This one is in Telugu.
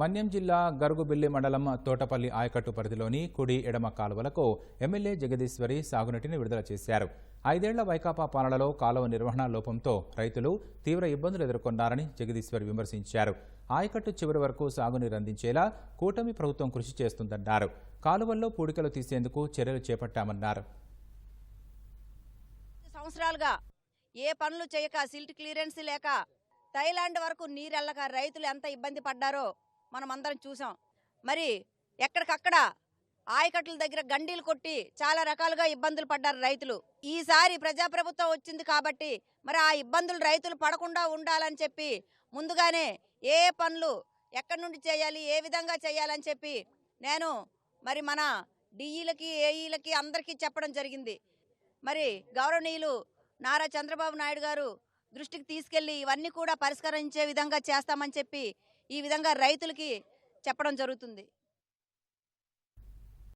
మన్యం జిల్లా గరుగుబిల్లి మండలం తోటపల్లి ఆయకట్టు పరిధిలోని కుడి ఎడమ కాలువలకు ఎమ్మెల్యే జగదీశ్వరి సాగునీటిని విడుదల చేశారు. ఐదేళ్ళ వైకాపా పాలనలో కాలువ నిర్వహణ లోపంతో రైతులు తీవ్ర ఇబ్బందులు ఎదుర్కొన్నారని జగదీశ్వరి విమర్శించారు. ఆయకట్టు చివరి వరకు సాగునీరు అందించేలా కూటమి ప్రభుత్వం కృషి చేస్తుందన్నారు. కాలువల్లో పూడికలు తీసేందుకు చర్యలు చేపట్టామన్నారు. సంవత్సరాలుగా ఏ పనులు చేయక సిల్ట్ క్లియరెన్స్ లేక థైలాండ్ వరకు నీరెళ్ళక రైతులు ఎంత ఇబ్బంది పడ్డారో మనం అందరం చూసాం. మరి ఎక్కడికక్కడ ఆయకట్ల దగ్గర గండీలు కొట్టి చాలా రకాలుగా ఇబ్బందులు పడ్డారు రైతులు. ఈసారి ప్రజాప్రభుత్వం వచ్చింది కాబట్టి మరి ఆ ఇబ్బందులు రైతులు పడకుండా ఉండాలని చెప్పి ముందుగానే ఏ పనులు ఎక్కడి నుండి చేయాలి ఏ విధంగా చేయాలని చెప్పి నేను మరి మన డిఈలకి ఏఈలకి అందరికీ చెప్పడం జరిగింది. మరి గౌరవనీయులు నారా చంద్రబాబు నాయుడు గారు దృష్టికి తీసుకెళ్ళి ఇవన్నీ కూడా పరిష్కరించే విధంగా చేస్తామని చెప్పి ఈ విధంగా రైతులకి చెప్పడం జరుగుతుంది.